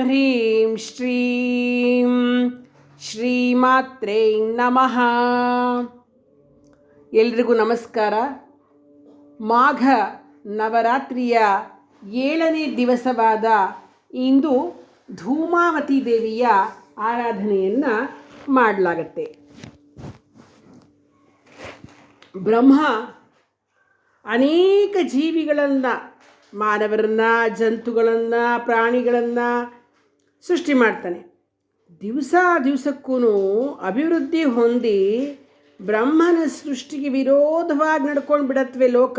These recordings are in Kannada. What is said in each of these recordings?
ಹ್ರೀಂ ಶ್ರೀಂ ಶ್ರೀಮಾತ್ರೇ ನಮಃ ಎಲ್ರಿಗೂ ನಮಸ್ಕಾರ. ಮಾಘ ನವರಾತ್ರಿಯ ಏಳನೇ ದಿವಸವಾದ ಇಂದು ಧೂಮಾವತಿ ದೇವಿಯ ಆರಾಧನೆಯನ್ನು ಮಾಡಲಾಗತ್ತೆ. ಬ್ರಹ್ಮ ಅನೇಕ ಜೀವಿಗಳನ್ನು, ಮಾನವರನ್ನು, ಜಂತುಗಳನ್ನು, ಪ್ರಾಣಿಗಳನ್ನು ಸೃಷ್ಟಿ ಮಾಡ್ತಾನೆ. ದಿವಸ ದಿವಸಕ್ಕೂ ಅಭಿವೃದ್ಧಿ ಹೊಂದಿ ಬ್ರಹ್ಮನ ಸೃಷ್ಟಿಗೆ ವಿರೋಧವಾಗಿ ನಡ್ಕೊಂಡು ಬಿಡತ್ವೆ ಲೋಕ.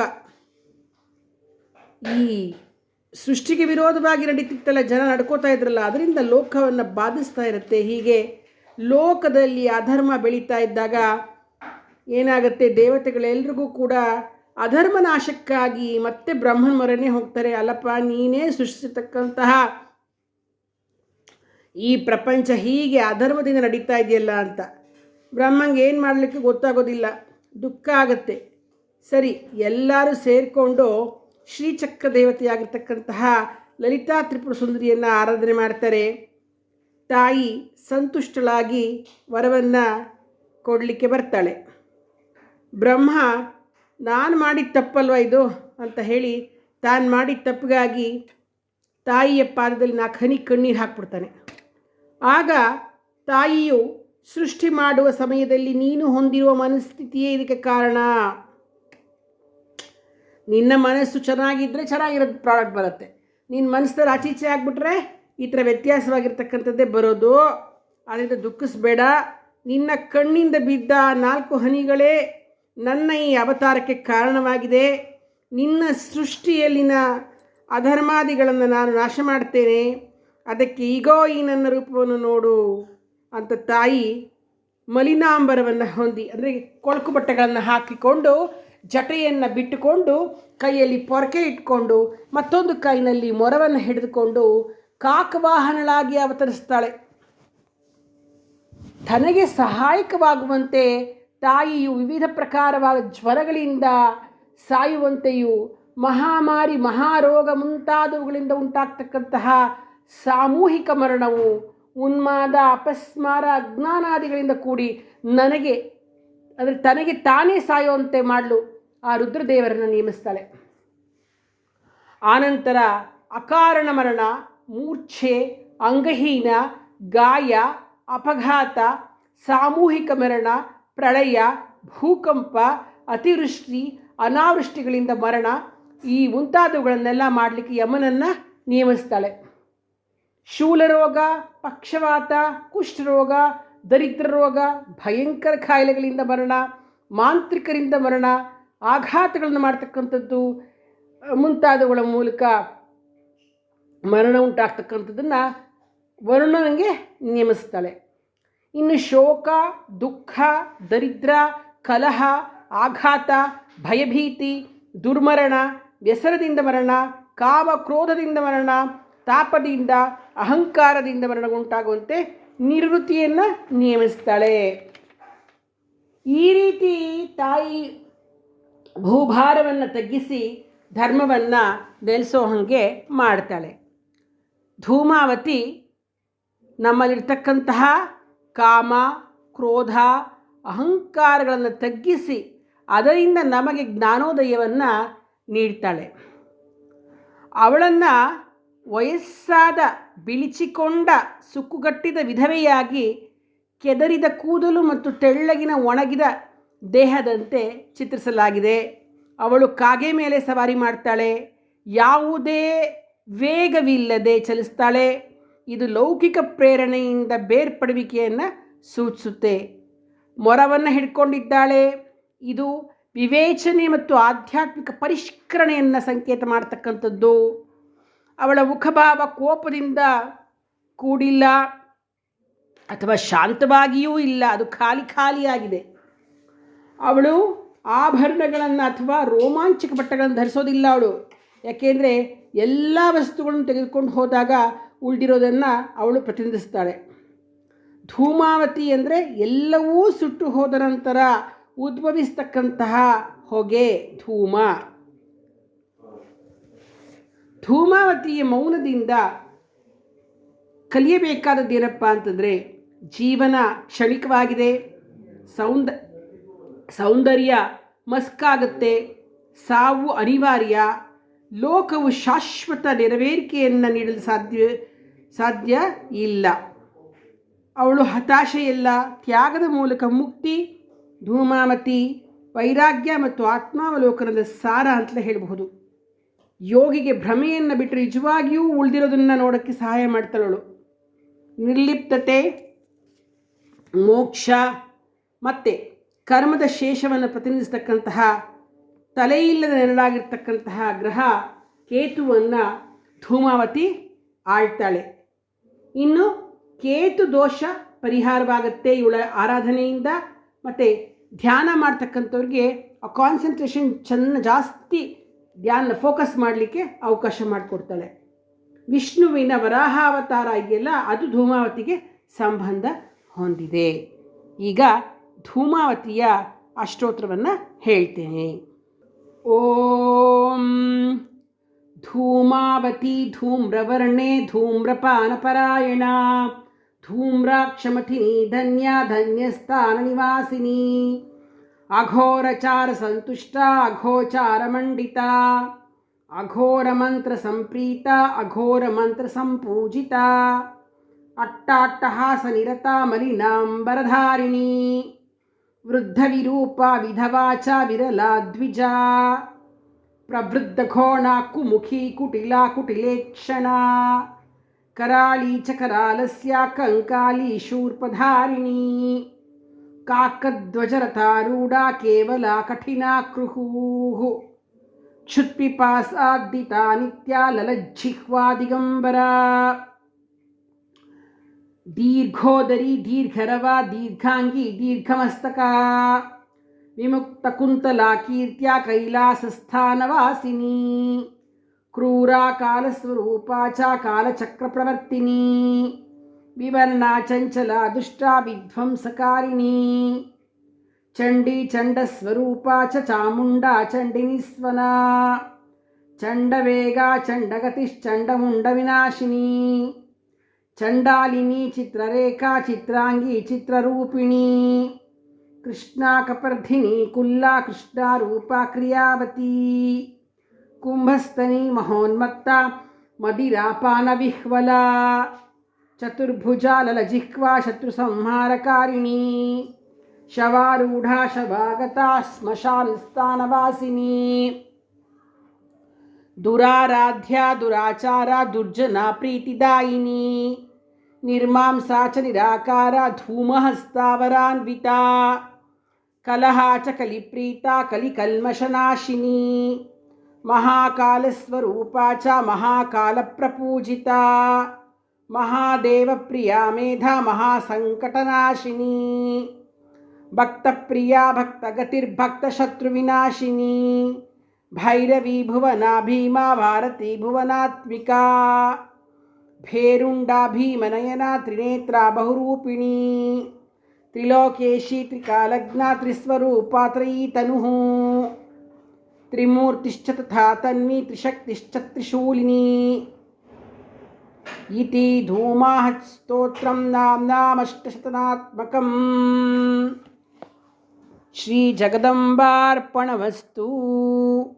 ಈ ಸೃಷ್ಟಿಗೆ ವಿರೋಧವಾಗಿ ನಡೀತಿತ್ತಲ್ಲ, ಜನ ನಡ್ಕೋತಾ ಇದ್ರಲ್ಲ, ಅದರಿಂದ ಲೋಕವನ್ನು ಬಾಧಿಸ್ತಾ ಇರುತ್ತೆ. ಹೀಗೆ ಲೋಕದಲ್ಲಿ ಅಧರ್ಮ ಬೆಳೀತಾ ಇದ್ದಾಗ ಏನಾಗುತ್ತೆ? ದೇವತೆಗಳೆಲ್ರಿಗೂ ಕೂಡ ಅಧರ್ಮ ನಾಶಕ್ಕಾಗಿ ಮತ್ತೆ ಬ್ರಹ್ಮನ್ ಮೊರೆನೇ ಹೋಗ್ತಾರೆ. ಅಲ್ಲಪ್ಪ, ನೀನೇ ಸೃಷ್ಟಿಸತಕ್ಕಂತಹ ಈ ಪ್ರಪಂಚ ಹೀಗೆ ಅಧರ್ಮದಿಂದ ನಡೀತಾ ಇದೆಯಲ್ಲ ಅಂತ. ಬ್ರಹ್ಮಂಗೆ ಏನು ಮಾಡಲಿಕ್ಕೆ ಗೊತ್ತಾಗೋದಿಲ್ಲ. ದುಃಖ ಆಗುತ್ತೆ. ಸರಿ, ಎಲ್ಲರೂ ಸೇರಿಕೊಂಡು ಶ್ರೀಚಕ್ರ ದೇವತೆಯಾಗಿರ್ತಕ್ಕಂತಹ ಲಲಿತಾ ತ್ರಿಪುರ ಸುಂದರಿಯನ್ನು ಆರಾಧನೆ ಮಾಡ್ತಾರೆ. ತಾಯಿ ಸಂತುಷ್ಟಳಾಗಿ ವರವನ್ನು ಕೊಡಲಿಕ್ಕೆ ಬರ್ತಾಳೆ. ಬ್ರಹ್ಮ, ನಾನು ಮಾಡಿದ ತಪ್ಪಲ್ವ ಇದು? ಅಂತ ಹೇಳಿ ತಾನು ಮಾಡಿದ ತಪ್ಪಿಗಾಗಿ ತಾಯಿಯ ಪಾದದಲ್ಲಿ ನಾಲ್ಕು ಹನಿ ಕಣ್ಣೀರು ಹಾಕ್ಬಿಡ್ತಾನೆ. ಆಗ ತಾಯಿಯು ಸೃಷ್ಟಿ ಮಾಡುವ ಸಮಯದಲ್ಲಿ ನೀನು ಹೊಂದಿರುವ ಮನಸ್ಥಿತಿಯೇ ಇದಕ್ಕೆ ಕಾರಣ. ನಿನ್ನ ಮನಸ್ಸು ಚೆನ್ನಾಗಿದ್ದರೆ ಚೆನ್ನಾಗಿರೋದು ಪ್ರಾಡಕ್ಟ್ ಬರುತ್ತೆ. ನಿನ್ನ ಮನಸ್ಸಲ್ಲಿ ಆಚೀಚೆ ಆಗಿಬಿಟ್ರೆ ಈ ಥರ ವ್ಯತ್ಯಾಸವಾಗಿರ್ತಕ್ಕಂಥದ್ದೇ ಬರೋದು. ಅದರಿಂದ ದುಃಖಿಸ್ಬೇಡ. ನಿನ್ನ ಕಣ್ಣಿಂದ ಬಿದ್ದ ನಾಲ್ಕು ಹನಿಗಳೇ ನನ್ನ ಈ ಅವತಾರಕ್ಕೆ ಕಾರಣವಾಗಿದೆ. ನಿನ್ನ ಸೃಷ್ಟಿಯಲ್ಲಿನ ಅಧರ್ಮಾದಿಗಳನ್ನು ನಾನು ನಾಶ ಮಾಡ್ತೇನೆ. ಅದಕ್ಕೆ ಈಗೋ ಈ ನನ್ನ ರೂಪವನ್ನು ನೋಡು ಅಂತ ತಾಯಿ ಮಲಿನಾಂಬರವನ್ನು ಹೊಂದಿ, ಅಂದರೆ ಕೊಳಕು ಬಟ್ಟೆಗಳನ್ನು ಹಾಕಿಕೊಂಡು, ಜಟೆಯನ್ನು ಬಿಟ್ಟುಕೊಂಡು, ಕೈಯಲ್ಲಿ ಪೊರಕೆ ಇಟ್ಕೊಂಡು, ಮತ್ತೊಂದು ಕೈನಲ್ಲಿ ಮೊರವನ್ನು ಹಿಡಿದುಕೊಂಡು ಕಾಕವಾಹನಳಾಗಿ ಅವತರಿಸ್ತಾಳೆ. ತನಗೆ ಸಹಾಯಕವಾಗುವಂತೆ ತಾಯಿಯು ವಿವಿಧ ಪ್ರಕಾರವಾದ ಜ್ವರಗಳಿಂದ ಸಾಯುವಂತೆಯೂ, ಮಹಾಮಾರಿ ಮಹಾರೋಗ ಮುಂತಾದವುಗಳಿಂದ ಉಂಟಾಗ್ತಕ್ಕಂತಹ ಸಾಮೂಹಿಕ ಮರಣವು ಉನ್ಮಾದ, ಅಪಸ್ಮಾರ, ಅಜ್ಞಾನಾದಿಗಳಿಂದ ಕೂಡಿ ನನಗೆ, ಅಂದರೆ ತನಗೆ ತಾನೇ ಸಾಯುವಂತೆ ಮಾಡಲು ಆ ರುದ್ರದೇವರನ್ನು ನೇಮಿಸ್ತಾಳೆ. ಆನಂತರ ಅಕಾರಣ ಮರಣ, ಮೂರ್ಛೆ, ಅಂಗಹೀನ, ಗಾಯ, ಅಪಘಾತ, ಸಾಮೂಹಿಕ ಮರಣ, ಪ್ರಳಯ, ಭೂಕಂಪ, ಅತಿವೃಷ್ಟಿ, ಅನಾವೃಷ್ಟಿಗಳಿಂದ ಮರಣ, ಈ ಮುಂತಾದವುಗಳನ್ನೆಲ್ಲ ಮಾಡಲಿಕ್ಕೆ ಯಮನನ್ನು ನೇಮಿಸ್ತಾಳೆ. ಶೂಲರೋಗ, ಪಕ್ಷವಾತ, ಕುಷ್ಠರೋಗ ದರಿದ್ರ ರೋಗ ಭಯಂಕರ ಕಾಯಿಲೆಗಳಿಂದ ಮರಣ, ಮಾಂತ್ರಿಕರಿಂದ ಮರಣ, ಆಘಾತಗಳನ್ನು ಮಾಡ್ತಕ್ಕಂಥದ್ದು ಮುಂತಾದವುಗಳ ಮೂಲಕ ಮರಣ ಉಂಟಾಗ್ತಕ್ಕಂಥದ್ದನ್ನು ವರುಣನಿಗೆ ನೇಮಿಸ್ತಾಳೆ. ಇನ್ನು ಶೋಕ, ದುಃಖ, ದರಿದ್ರ, ಕಲಹ, ಆಘಾತ, ಭಯಭೀತಿ, ದುರ್ಮರಣ, ವ್ಯಸನದಿಂದ ಮರಣ ಕಾಮ ಕ್ರೋಧದಿಂದ ಮರಣ ತಾಪದಿಂದ, ಅಹಂಕಾರದಿಂದ ಮರಣಗುಂಟಾಗುವಂತೆ ನಿವೃತ್ತಿಯನ್ನು ನಿಯಮಿಸ್ತಾಳೆ. ಈ ರೀತಿ ತಾಯಿ ಭೂಭಾರವನ್ನು ತಗ್ಗಿಸಿ ಧರ್ಮವನ್ನು ನೆಲೆಸೋ ಹಾಗೆ ಮಾಡ್ತಾಳೆ. ಧೂಮಾವತಿ ನಮ್ಮಲ್ಲಿರ್ತಕ್ಕಂತಹ ಕಾಮ, ಕ್ರೋಧ, ಅಹಂಕಾರಗಳನ್ನು ತಗ್ಗಿಸಿ ಅದರಿಂದ ನಮಗೆ ಜ್ಞಾನೋದಯವನ್ನು ನೀಡ್ತಾಳೆ. ಅವಳನ್ನು ವಯಸ್ಸಾದ, ಬಿಳಿಚಿಕೊಂಡ, ಸುಕ್ಕುಗಟ್ಟಿದ ವಿಧವೆಯಾಗಿ ಕೆದರಿದ ಕೂದಲು ಮತ್ತು ತೆಳ್ಳಗಿನ ಒಣಗಿದ ದೇಹದಂತೆ ಚಿತ್ರಿಸಲಾಗಿದೆ. ಅವಳು ಕಾಗೆ ಮೇಲೆ ಸವಾರಿ ಮಾಡ್ತಾಳೆ. ಯಾವುದೇ ವೇಗವಿಲ್ಲದೆ ಚಲಿಸ್ತಾಳೆ. ಇದು ಲೌಕಿಕ ಪ್ರೇರಣೆಯಿಂದ ಬೇರ್ಪಡುವಿಕೆಯನ್ನು ಸೂಚಿಸುತ್ತೆ. ಮೊರವನ್ನು ಹಿಡ್ಕೊಂಡಿದ್ದಾಳೆ. ಇದು ವಿವೇಚನೆ ಮತ್ತು ಆಧ್ಯಾತ್ಮಿಕ ಪರಿಷ್ಕರಣೆಯನ್ನು ಸಂಕೇತ ಮಾಡ್ತಕ್ಕಂಥದ್ದು. ಅವಳ ಮುಖಭಾವ ಕೋಪದಿಂದ ಕೂಡಿಲ್ಲ ಅಥವಾ ಶಾಂತವಾಗಿಯೂ ಇಲ್ಲ, ಅದು ಖಾಲಿ ಖಾಲಿಯಾಗಿದೆ ಅವಳು ಆಭರಣಗಳನ್ನು ಅಥವಾ ರೋಮಾಂಚಕ ಬಟ್ಟೆಗಳನ್ನು ಧರಿಸೋದಿಲ್ಲ ಅವಳು. ಯಾಕೆಂದರೆ ಎಲ್ಲ ವಸ್ತುಗಳನ್ನು ತೆಗೆದುಕೊಂಡು ಹೋದಾಗ ಉಳಿದಿರೋದನ್ನು ಅವಳು ಪ್ರತಿನಿಧಿಸ್ತಾಳೆ. ಧೂಮಾವತಿ ಅಂದರೆ ಎಲ್ಲವೂ ಸುಟ್ಟು ಹೋದ ನಂತರ ಉದ್ಭವಿಸ್ತಕ್ಕಂತಹ ಹೊಗೆ, ಧೂಮ. ಧೂಮಾವತಿಯ ಮೌನದಿಂದ ಕಲಿಯಬೇಕಾದದ್ದೇನಪ್ಪ ಅಂತಂದರೆ ಜೀವನ ಕ್ಷಣಿಕವಾಗಿದೆ, ಸೌಂದ, ಸೌಂದರ್ಯ ಮಸ್ಕಾಗುತ್ತೆ, ಸಾವು ಅನಿವಾರ್ಯ, ಲೋಕವು ಶಾಶ್ವತ ನೆರವೇರಿಕೆಯನ್ನು ನೀಡಲು ಸಾಧ್ಯ ಸಾಧ್ಯ ಇಲ್ಲ. ಅವಳು ಹತಾಶೆಯಲ್ಲ, ತ್ಯಾಗದ ಮೂಲಕ ಮುಕ್ತಿ, ಧೂಮಾವತಿ, ವೈರಾಗ್ಯ ಮತ್ತು ಆತ್ಮಾವಲೋಕನದ ಸಾರ ಅಂತಲೇ ಹೇಳಬಹುದು. ಯೋಗಿಗೆ ಭ್ರಮೆಯನ್ನು ಬಿಟ್ಟರೆ ನಿಜವಾಗಿಯೂ ಉಳಿದಿರೋದನ್ನು ನೋಡೋಕ್ಕೆ ಸಹಾಯ ಮಾಡ್ತಾಳವಳು. ನಿರ್ಲಿಪ್ತತೆ, ಮೋಕ್ಷ ಮತ್ತು ಕರ್ಮದ ಶೇಷವನ್ನು ಪ್ರತಿನಿಧಿಸ್ತಕ್ಕಂತಹ ತಲೆಯಿಲ್ಲದ ನೆರಳಾಗಿರ್ತಕ್ಕಂತಹ ಗ್ರಹ ಕೇತುವನ್ನು ಧೂಮಾವತಿ ಆಳ್ತಾಳೆ. ಇನ್ನು ಕೇತು ದೋಷ ಪರಿಹಾರವಾಗುತ್ತೆ ಇವಳ ಆರಾಧನೆಯಿಂದ ಮತ್ತು ಧ್ಯಾನ ಮಾಡ್ತಕ್ಕಂಥವ್ರಿಗೆ ಆ ಕಾನ್ಸಂಟ್ರೇಷನ್ ಚೆನ್ನ ಜಾಸ್ತಿ ಧ್ಯಾನ ಫೋಕಸ್ ಮಾಡಲಿಕ್ಕೆ ಅವಕಾಶ ಮಾಡಿಕೊಡ್ತಾಳೆ. ವಿಷ್ಣುವಿನ ವರಾಹಾವತಾರ ಇದೆಯಲ್ಲ, ಅದು ಧೂಮಾವತಿಗೆ ಸಂಬಂಧ ಹೊಂದಿದೆ. ಈಗ ಧೂಮಾವತಿಯ ಅಷ್ಟೋತ್ರವನ್ನು ಹೇಳ್ತೇನೆ. ಓಂ ಧೂಮಾವತಿ ಧೂಮ್ರವರ್ಣೆ ಧೂಮ್ರಪಾನಪರಾಯಣ ಧೂಮ್ರಾಕ್ಷಮಠಿನಿ ಧನ್ಯ ಧನ್ಯಸ್ಥಾನ ನಿವಾಸಿನಿ. అఘోరచార సంతుష్ట అఘోచారమండిత అఘోరమంత్ర సంప్రీత అఘోరమంత్ర సంపూజిత అట్టాట్టహాస నిరత మలినాంబరధారిణి వృద్ధ విరూప విధవాచ విరలా ద్విజ ప్రవృద్ధ ఘోణా కుముఖీ కుటిలా కుటిలేక్షణ कराळी च करालस्या कङ्काली కాకధ్వజరథారూఢా केवला कठिना క్రుహూః క్షుత్పిపాసాద్దితా नित्या ललज्जिह्वादिगम्बरा। దీర్ఘోదరి దీర్ఘరవ దీర్ఘాంగి దీర్ఘమస్తకా విముక్తకుంతలా కీర్త్యా కైలాసస్థానవాసిని క్రూరా కాలస్వరూపా చ కాలచక్రప్రవర్తిని వివర్ణ చంచల దుష్టా విధ్వంసకారిణి చండీ చండస్వరూపా చ చాముండా చండిని చండినిస్వనా చండవేగా చండగతిశ్చండముండ వినాశిని చండాలిని చిత్రరేఖా చిత్రాంగి చిత్రరూపిణి కృష్ణా కపర్ధిని కుల్లా కృష్ణారూపా క్రియావతి కుంభస్థని మహోన్మత్త మదిరాపాన విహ్వలా చతుర్భుజాల జిహ్వా శత్రు సంహారకారిణి శవారూఢా శవాగత శ్మశానస్థానవాసిని దురారాధ్య దురాచార దుర్జన ప్రీతిదాయిని నిర్మాంసాచ నిరాకార ధూమహస్తావరాన్విత కలహాచ కలిప్రీత కలికల్మషనాశిని మహాకాలస్వరూపా చ మహాకాలప్రపూజిత महादेवप्रिया मेधा महासंकटनाशिनी महासङ्कटनाशिनी भक्तप्रिया भक्तगतिर्भक्तशत्रुविनाशिनी भैरवी भुवना भीमा भारती भुवनात्मिका, भेरुण्डा भीमनयना त्रिनेत्रा बहुरूपिणी, त्रिलोकेशी त्रिकालग्ना त्रिस्वरूपा त्रयी तनुः त्रिमूर्तिश्च तथा तन्वी त्रिशक्तिश्च त्रिशूलिनी। इति धूमाहस्तोत्रं नाम्नामष्टशतनात्मकम्। श्रीजगदम्बार्पणमस्तु।